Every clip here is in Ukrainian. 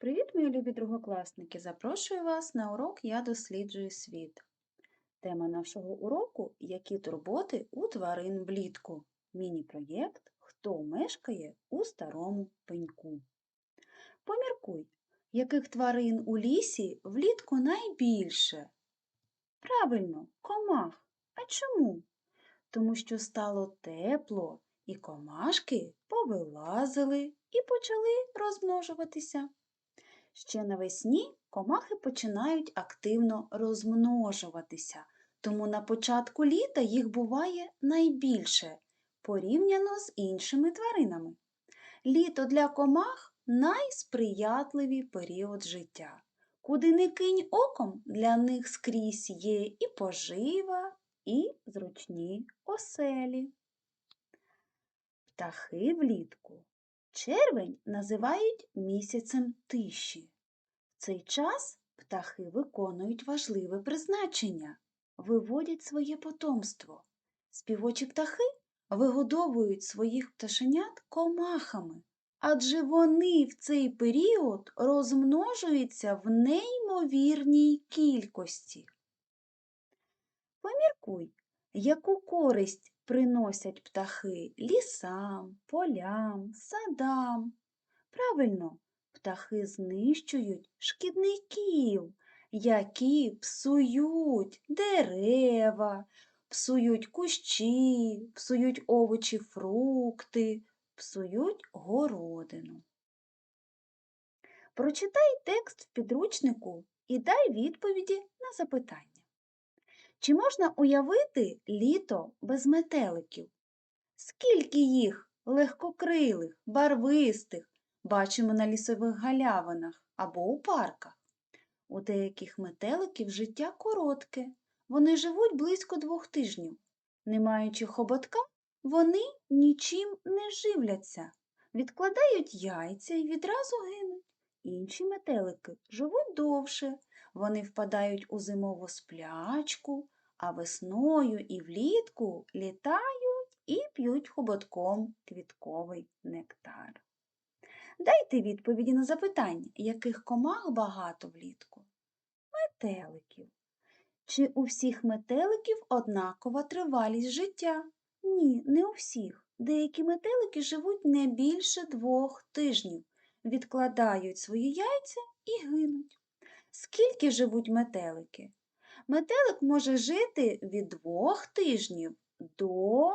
Привіт, мої любі другокласники! Запрошую вас на урок Я досліджую світ. Тема нашого уроку Які турботи у тварин влітку. Міні-проєкт Хто мешкає у старому пеньку. Поміркуй, яких тварин у лісі влітку найбільше? Правильно, комах. А чому? Тому що стало тепло, і комашки повилазили і почали розмножуватися. Ще навесні комахи починають активно розмножуватися, тому на початку літа їх буває найбільше порівняно з іншими тваринами. Літо для комах найсприятливий період життя. Куди не кинь оком, для них скрізь є і пожива, і зручні оселі. Птахи влітку Червень називають місяцем тиші. В цей час птахи виконують важливе призначення, виводять своє потомство. Співочі птахи вигодовують своїх пташенят комахами, адже вони в цей період розмножуються в неймовірній кількості. Поміркуй, яку користь приносять птахи лісам, полям, садам. Правильно, птахи знищують шкідників, які псують дерева, псують кущі, псують овочі, фрукти, псують городину. Прочитай текст в підручнику і дай відповіді на запитання. Чи можна уявити літо без метеликів? Скільки їх легкокрилих, барвистих бачимо на лісових галявинах або у парках? У деяких метеликів життя коротке, вони живуть близько двох тижнів. Не маючи хоботка, вони нічим не живляться, відкладають яйця і відразу гинуть. Інші метелики живуть довше, вони впадають у зимову сплячку, а весною і влітку літають і п'ють хоботком квітковий нектар. Дайте відповіді на запитання, яких комах багато влітку? Метеликів. Чи у всіх метеликів однакова тривалість життя? Ні, не у всіх. Деякі метелики живуть не більше двох тижнів, відкладають свої яйця і гинуть. Скільки живуть метелики? Метелик може жити від двох тижнів до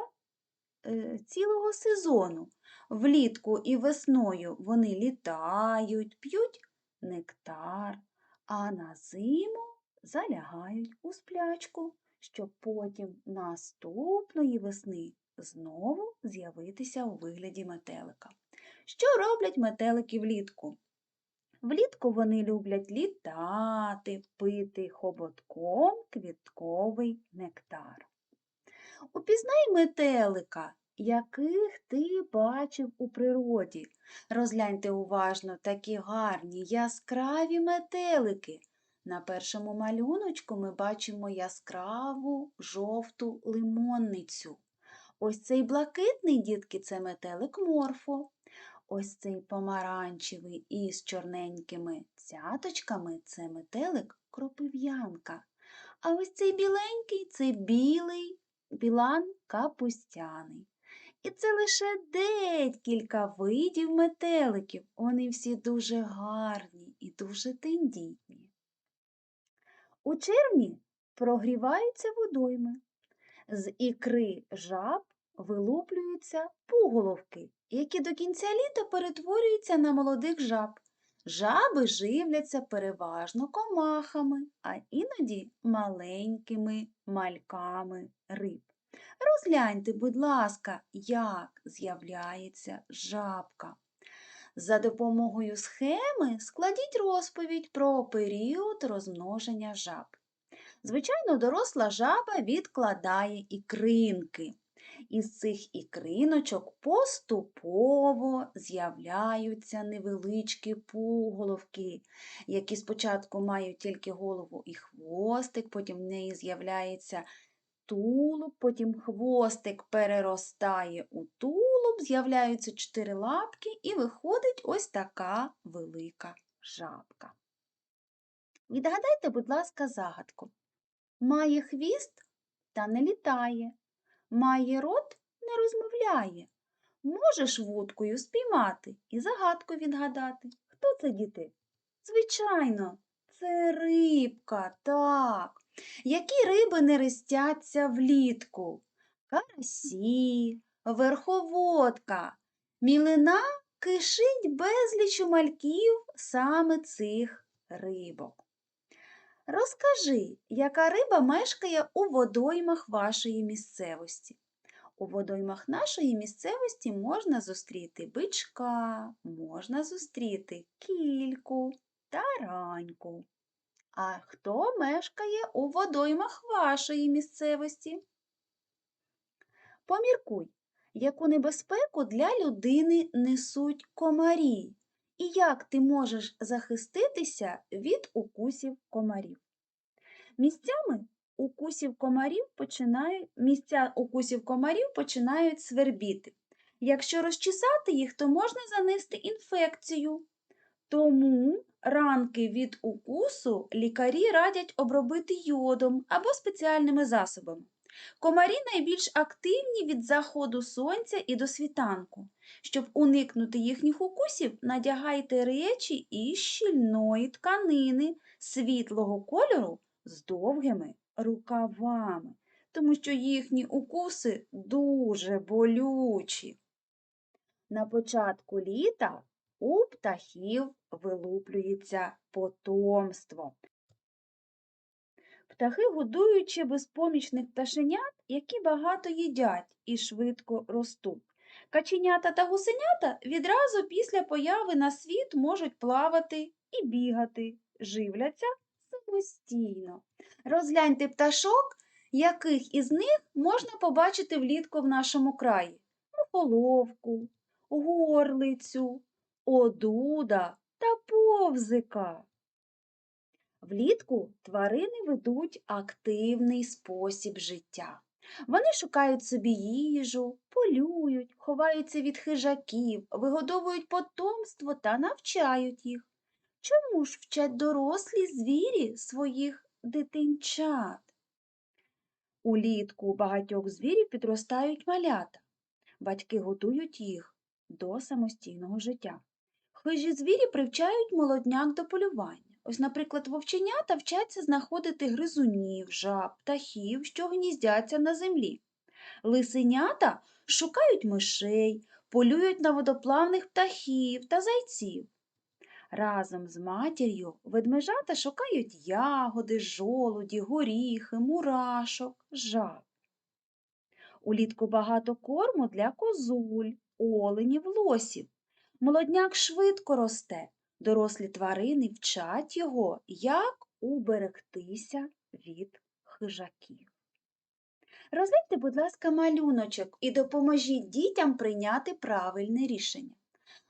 е, цілого сезону. Влітку і весною вони літають, п'ють нектар, а на зиму залягають у сплячку, щоб потім наступної весни знову з'явитися у вигляді метелика. Що роблять метелики влітку? Влітку вони люблять літати, пити хоботком квітковий нектар. Упізнай метелика, яких ти бачив у природі. Розгляньте уважно такі гарні, яскраві метелики. На першому малюночку ми бачимо яскраву жовту лимонницю. Ось цей блакитний, дітки, це метелик морфо. Ось цей помаранчевий із чорненькими цяточками це метелик кропив'янка. А ось цей біленький це білий білан капустяний. І це лише декілька видів метеликів. Вони всі дуже гарні і дуже тендітні. У червні прогріваються водойми. З ікри жаб вилуплюються пуголовки, які до кінця літа перетворюються на молодих жаб. Жаби живляться переважно комахами, а іноді маленькими мальками риб. Розгляньте, будь ласка, як з'являється жабка. За допомогою схеми складіть розповідь про період розмноження жаб. Звичайно, доросла жаба відкладає ікринки. Із цих ікриночок поступово з'являються невеличкі пуголовки, які спочатку мають тільки голову і хвостик, потім в неї з'являється тулуб, потім хвостик переростає у тулуб, з'являються чотири лапки і виходить ось така велика жабка. Відгадайте, будь ласка, загадку. Має хвіст та не літає, має рот не розмовляє. Можеш вудкою спіймати і загадку відгадати. Хто це, діти? Звичайно, це рибка, так. Які риби не рестяться влітку? Карасі, верховодка, мілина кишить безліч мальків саме цих рибок. Розкажи, яка риба мешкає у водоймах вашої місцевості? У водоймах нашої місцевості можна зустріти бичка, можна зустріти кільку, тараньку. А хто мешкає у водоймах вашої місцевості? Поміркуй, яку небезпеку для людини несуть комарі, і як ти можеш захиститися від укусів комарів. Місцями укусів комарів починають, місця укусів комарів починають свербіти. Якщо розчесати їх, то можна занести інфекцію. Тому ранки від укусу лікарі радять обробити йодом або спеціальними засобами. Комарі найбільш активні від заходу сонця і до світанку. Щоб уникнути їхніх укусів, надягайте речі із щільної тканини світлого кольору з довгими рукавами, тому що їхні укуси дуже болючі. На початку літа у птахів вилуплюється потомство. Птахи годуючи безпомічних пташенят, які багато їдять і швидко ростуть. Каченята та гусенята відразу після появи на світ можуть плавати і бігати, живляться самостійно. Розгляньте пташок, яких із них можна побачити влітку в нашому краї. Мухоловку, горлицю, одуда та повзика. Влітку тварини ведуть активний спосіб життя. Вони шукають собі їжу, полюють, ховаються від хижаків, вигодовують потомство та навчають їх. Чому ж вчать дорослі звірі своїх дитинчат? Улітку багатьох звірів підростають малята. Батьки готують їх до самостійного життя. Хижі звірі привчають молодняк до полювання. Ось, наприклад, вовченята вчаться знаходити гризунів, жаб, птахів, що гніздяться на землі. Лисенята шукають мишей, полюють на водоплавних птахів та зайців. Разом з матір'ю ведмежата шукають ягоди, жолуді, горіхи, мурашок, жаб. Улітку багато корму для козуль, оленів, лосів. Молодняк швидко росте. Дорослі тварини вчать його, як уберегтися від хижаків. Розгляньте, будь ласка, малюночок і допоможіть дітям прийняти правильне рішення.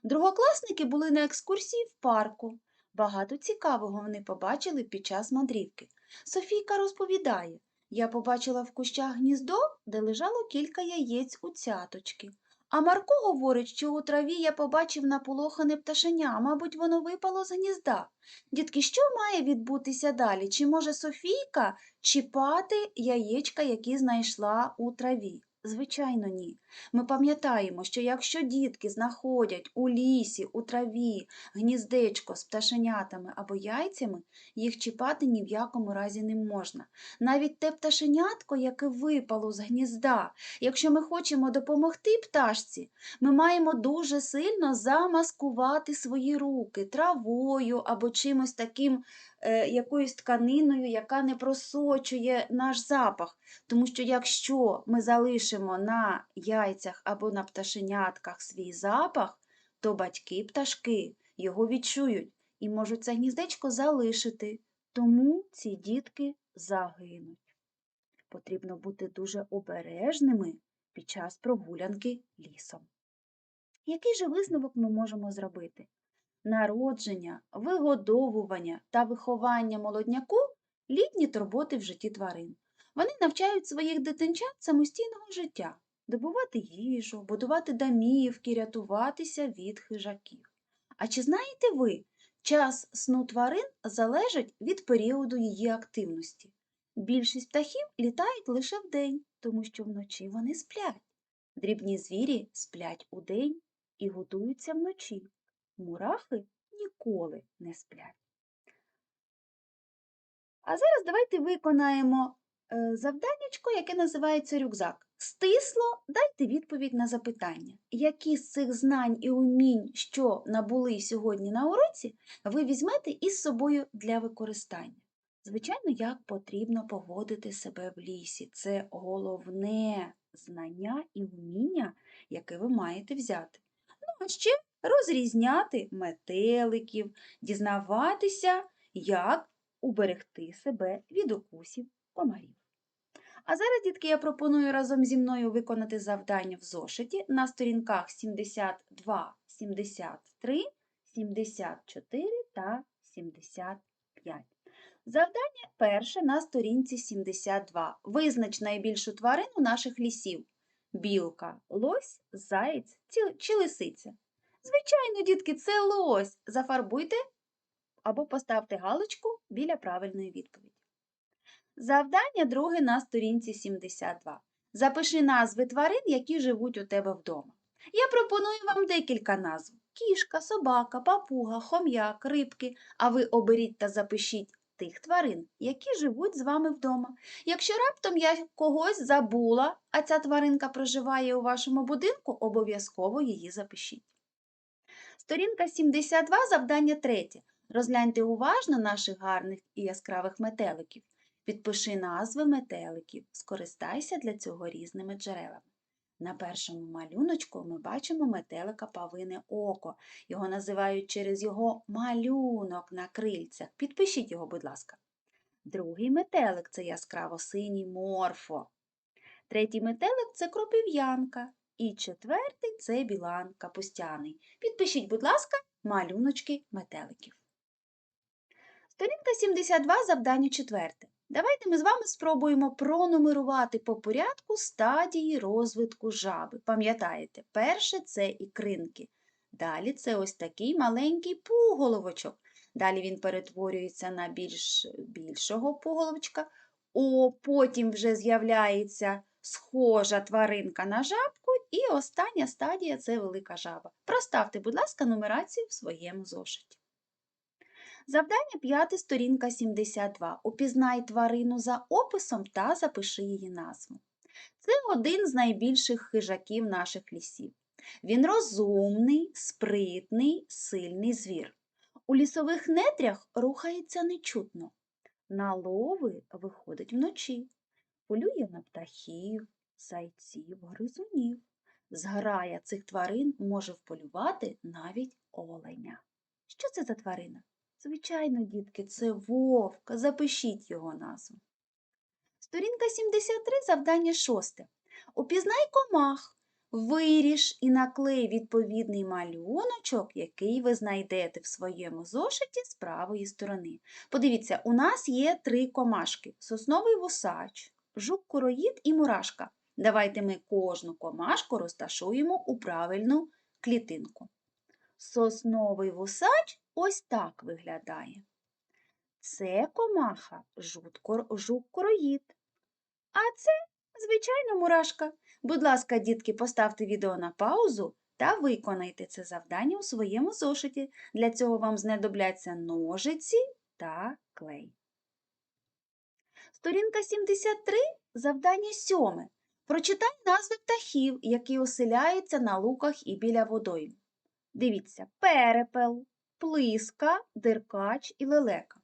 Другокласники були на екскурсії в парку. Багато цікавого вони побачили під час мандрівки. Софійка розповідає, я побачила в кущах гніздо, де лежало кілька яєць у цяточки. А Марко говорить, що у траві я побачив наполохане пташеня, мабуть, воно випало з гнізда. Дітки, що має відбутися далі? Чи може Софійка чіпати яєчка, які знайшла у траві? Звичайно, ні. Ми пам'ятаємо, що якщо дітки знаходять у лісі, у траві гніздечко з пташенятами або яйцями, їх чіпати ні в якому разі не можна. Навіть те пташенятко, яке випало з гнізда, якщо ми хочемо допомогти пташці, ми маємо дуже сильно замаскувати свої руки травою або чимось таким, е, якоюсь тканиною, яка не просочує наш запах. Тому що якщо ми залишимо на яйцях або на пташенятках свій запах, то батьки пташки його відчують і можуть це гніздечко залишити. Тому ці дітки загинуть. Потрібно бути дуже обережними під час прогулянки лісом. Який же висновок ми можемо зробити? Народження, вигодовування та виховання молодняку літні турботи в житті тварин. Вони навчають своїх дитинчат самостійного життя, добувати їжу, будувати домівки, рятуватися від хижаків. А чи знаєте ви, Час сну тварин залежить від періоду її активності. Більшість птахів літають лише вдень, тому що вночі вони сплять. Дрібні звірі сплять удень і годуються вночі. Мурахи ніколи не сплять. А зараз давайте виконаємо е, завданнячко, яке називається рюкзак. Стисло дайте відповідь на запитання, які з цих знань і умінь, що набули сьогодні на уроці, ви візьмете із собою для використання. Звичайно, як потрібно поводити себе в лісі. Це головне знання і вміння, яке ви маєте взяти. Ну, а ще розрізняти метеликів, дізнаватися, як уберегти себе від укусів комарів. А зараз, дітки, я пропоную разом зі мною виконати завдання в зошиті на сторінках 72, 73, 74 та 75. Завдання перше на сторінці 72. Визнач найбільшу тварину наших лісів. Білка, лось, заєць чи лисиця. Звичайно, дітки, це лось. Зафарбуйте або поставте галочку біля правильної відповіді. Завдання друге на сторінці 72. Запиши назви тварин, які живуть у тебе вдома. Я пропоную вам декілька назв: кішка, собака, папуга, хом'як, рибки. А ви оберіть та запишіть тих тварин, які живуть з вами вдома. Якщо раптом я когось забула, а ця тваринка проживає у вашому будинку, обов'язково її запишіть. Сторінка 72, завдання третє. Розгляньте уважно наших гарних і яскравих метеликів. Підпиши назви метеликів, скористайся для цього різними джерелами. На першому малюночку ми бачимо метелика павине око. Його називають через його малюнок на крильцях. Підпишіть його, будь ласка. Другий метелик це яскраво синій морфо. Третій метелик це кропив'янка. І четвертий це білан капустяний. Підпишіть, будь ласка, малюночки метеликів. Сторінка 72, завдання четверте. Давайте ми з вами спробуємо пронумерувати по порядку стадії розвитку жаби. Пам'ятаєте, перше це ікринки. Далі це ось такий маленький пуголовочок. Далі він перетворюється на більш більшого пуголовочка. О, потім вже з'являється схожа тваринка на жабку, і остання стадія це велика жаба. Проставте, будь ласка, нумерацію в своєму зошиті. Завдання 5, сторінка 72. Упізнай тварину за описом та запиши її назву. Це один з найбільших хижаків наших лісів. Він розумний, спритний, сильний звір. У лісових нетрях рухається нечутно. На лови виходить вночі, полює на птахів, зайців, гризунів. Зграя цих тварин може вполювати навіть оленя. Що це за тварина? Звичайно, дітки, це вовк. Запишіть його назву. Сторінка 73, завдання 6. Упізнай комах. Виріж і наклей відповідний малюночок, який ви знайдете в своєму зошиті з правої сторони. Подивіться, у нас є три комашки: сосновий вусач, жук-куроїд і мурашка. Давайте ми кожну комашку розташуємо у правильну клітинку. Сосновий вусач ось так виглядає. Це комаха жук-короїд. А це, звичайно, мурашка. Будь ласка, дітки, поставте відео на паузу та виконайте це завдання у своєму зошиті. Для цього вам знадобляться ножиці та клей. Сторінка 73, завдання 7. Прочитай назви птахів, які оселяються на луках і біля водойм. Дивіться, перепел, плиска, деркач і лелека.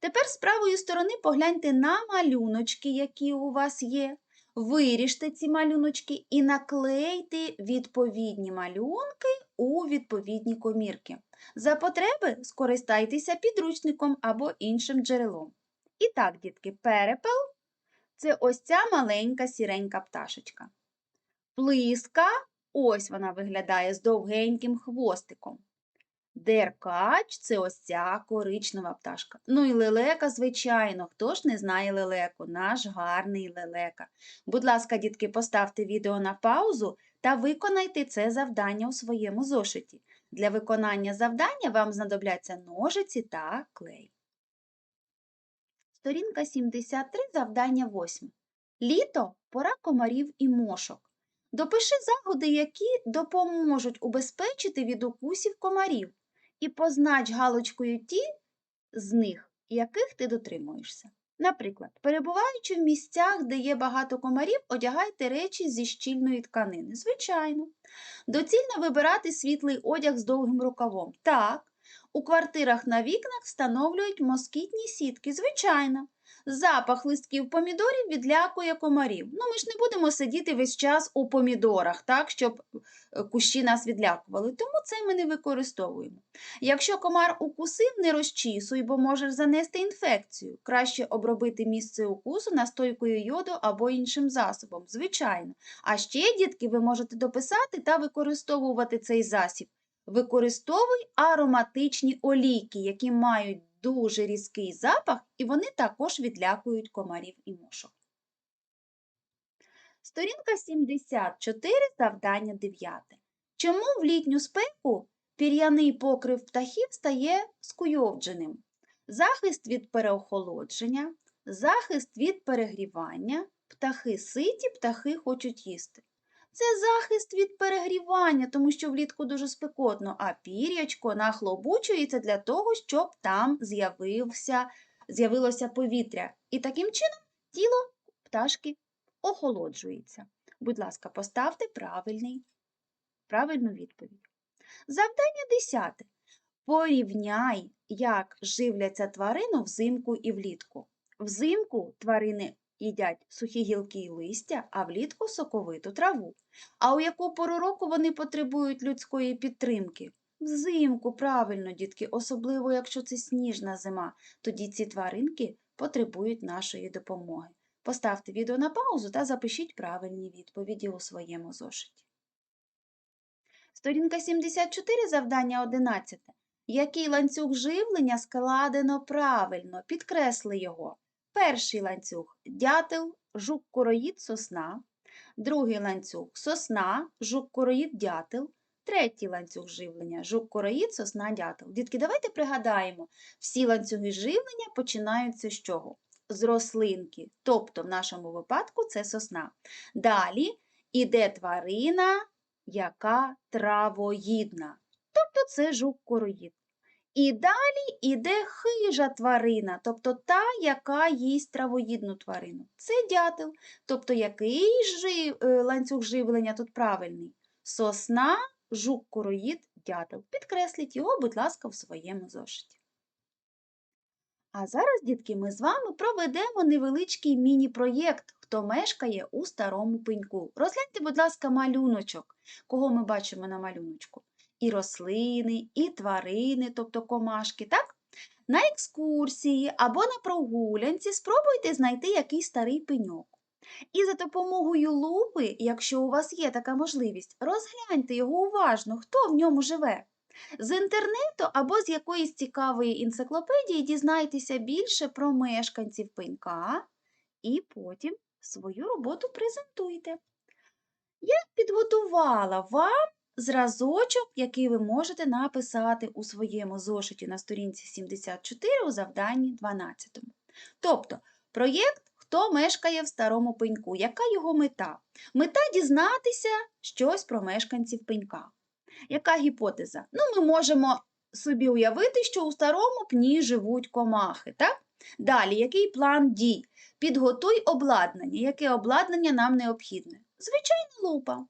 Тепер з правої сторони погляньте на малюночки, які у вас є. Виріжте ці малюночки і наклейте відповідні малюнки у відповідні комірки. За потреби скористайтеся підручником або іншим джерелом. І так, дітки, перепел це ось ця маленька сіренька пташечка. Плиска ось вона виглядає з довгеньким хвостиком. Деркач це ось ця коричнева пташка. Ну і лелека, звичайно, хто ж не знає лелеку, наш гарний лелека. Будь ласка, дітки, поставте відео на паузу та виконайте це завдання у своєму зошиті. Для виконання завдання вам знадобляться ножиці та клей. Сторінка 73, завдання 8. Літо – пора комарів і мошок. Допиши заходи, які допоможуть убезпечити від укусів комарів, і познач галочкою ті з них, яких ти дотримуєшся. Наприклад, перебуваючи в місцях, де є багато комарів, одягайте речі зі щільної тканини. Звичайно. Доцільно вибирати світлий одяг з довгим рукавом. Так. У квартирах на вікнах встановлюють москітні сітки. Звичайно. Запах листків помідорів відлякує комарів. Ну, ми ж не будемо сидіти весь час у помідорах, так, щоб е, кущі нас відлякували, тому це ми не використовуємо. Якщо комар укусив, не розчісуй, бо можеш занести інфекцію. Краще обробити місце укусу настойкою йоду або іншим засобом, звичайно. А ще, дітки, ви можете дописати та використовувати цей засіб. Використовуй ароматичні олійки, які мають дуже різкий запах, і вони також відлякують комарів і мошок. Сторінка 74, завдання 9. Чому в літню спеку пір'яний покрив птахів стає скуйовдженим? Захист від переохолодження, захист від перегрівання, птахи ситі, птахи хочуть їсти. Це захист від перегрівання, тому що влітку дуже спекотно, а пір'ячко нахлобучується для того, щоб там з'явилося повітря. І таким чином тіло пташки охолоджується. Будь ласка, поставте правильний, правильну відповідь. Завдання 10. Порівняй, як живляться тварини взимку і влітку. Взимку тварини їдять сухі гілки і листя, а влітку соковиту траву. А у яку пору року вони потребують людської підтримки? Взимку, правильно, дітки, особливо якщо це сніжна зима, тоді ці тваринки потребують нашої допомоги. Поставте відео на паузу та запишіть правильні відповіді у своєму зошиті. Сторінка 74, завдання 11. Який ланцюг живлення складено правильно? Підкресли його. Перший ланцюг дятел, жук короїд сосна. Другий ланцюг сосна, жук короїд дятел. Третій ланцюг живлення жук короїд сосна дятел. Дітки, давайте пригадаємо, всі ланцюги живлення починаються з чого? З рослинки, тобто в нашому випадку це сосна. Далі іде тварина, яка травоїдна, тобто це жук короїд. І далі іде хижа тварина, тобто та, яка їсть травоїдну тварину. Це дятел. Тобто який жив, е, ланцюг живлення тут правильний? Сосна, жук, короїд, дятел. Підкресліть його, будь ласка, в своєму зошиті. А зараз, дітки, ми з вами проведемо невеличкий міні-проєкт, хто мешкає у старому пеньку. Розгляньте, будь ласка, малюночок. Кого ми бачимо на малюночку? І рослини, і тварини, тобто комашки, так? На екскурсії або на прогулянці спробуйте знайти якийсь старий пеньок. І за допомогою лупи, якщо у вас є така можливість, розгляньте його уважно, хто в ньому живе. З інтернету або з якоїсь цікавої енциклопедії дізнайтеся більше про мешканців пенька і потім свою роботу презентуйте. Я підготувала вам зразочок, який ви можете написати у своєму зошиті на сторінці 74 у завданні 12. Тобто, проєкт Хто мешкає в старому пеньку? Яка його мета? Мета дізнатися щось про мешканців пенька. Яка гіпотеза? Ну, Ми можемо собі уявити, що у старому пні живуть комахи. так? Далі, який план дій? Підготуй обладнання. Яке обладнання нам необхідне? Звичайно, лупа.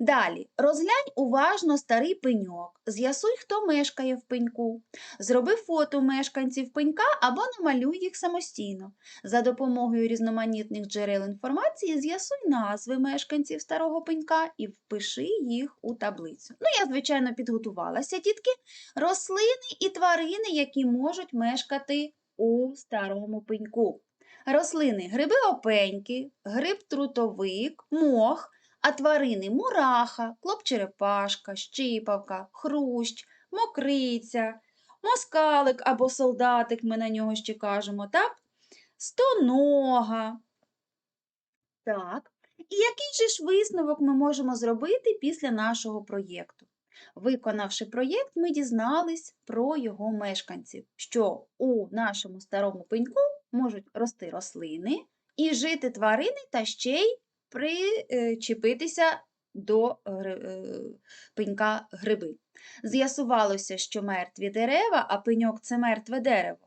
Далі розглянь уважно старий пеньок, з'ясуй, хто мешкає в пеньку. Зроби фото мешканців пенька або намалюй їх самостійно. За допомогою різноманітних джерел інформації з'ясуй назви мешканців старого пенька і впиши їх у таблицю. Ну, я, звичайно, підготувалася, дітки, рослини і тварини, які можуть мешкати у старому пеньку. Рослини гриби опеньки, гриб трутовик, мох а тварини мураха, клопчерепашка, щипавка, хрущ, мокриця, москалик або солдатик, ми на нього ще кажемо, так? Стонога. Так. І який же ж висновок ми можемо зробити після нашого проєкту? Виконавши проєкт, ми дізнались про його мешканців, що у нашому старому пеньку можуть рости рослини і жити тварини та ще й причепитися до е, пенька гриби. З'ясувалося, що мертві дерева, а пеньок це мертве дерево,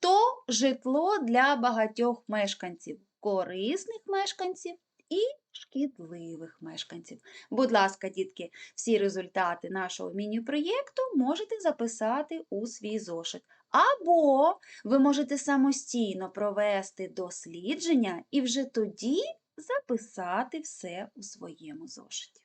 то житло для багатьох мешканців, корисних мешканців і шкідливих мешканців. Будь ласка, дітки, всі результати нашого міні-проєкту можете записати у свій зошит. Або ви можете самостійно провести дослідження і вже тоді записати все у своєму зошиті.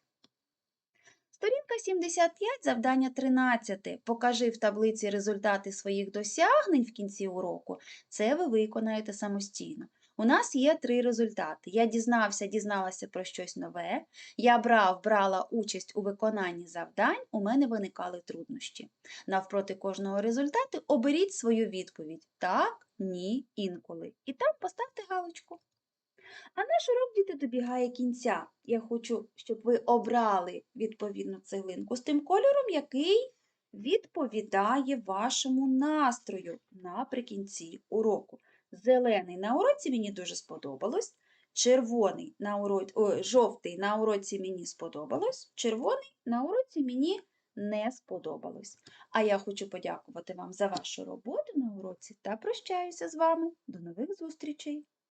Сторінка 75, завдання 13. Покажи в таблиці результати своїх досягнень в кінці уроку. Це ви виконаєте самостійно. У нас є три результати. Я дізнався, дізналася про щось нове. Я брав, брала участь у виконанні завдань, у мене виникали труднощі. Навпроти кожного результату оберіть свою відповідь так, ні, інколи. І там поставте галочку. А наш урок діти добігає кінця. Я хочу, щоб ви обрали відповідну цеглинку з тим кольором, який відповідає вашому настрою наприкінці уроку. Зелений на уроці мені дуже сподобалось. Червоний на уроці, о, жовтий на уроці мені сподобалось, червоний на уроці мені не сподобалось. А я хочу подякувати вам за вашу роботу на уроці та прощаюся з вами. До нових зустрічей!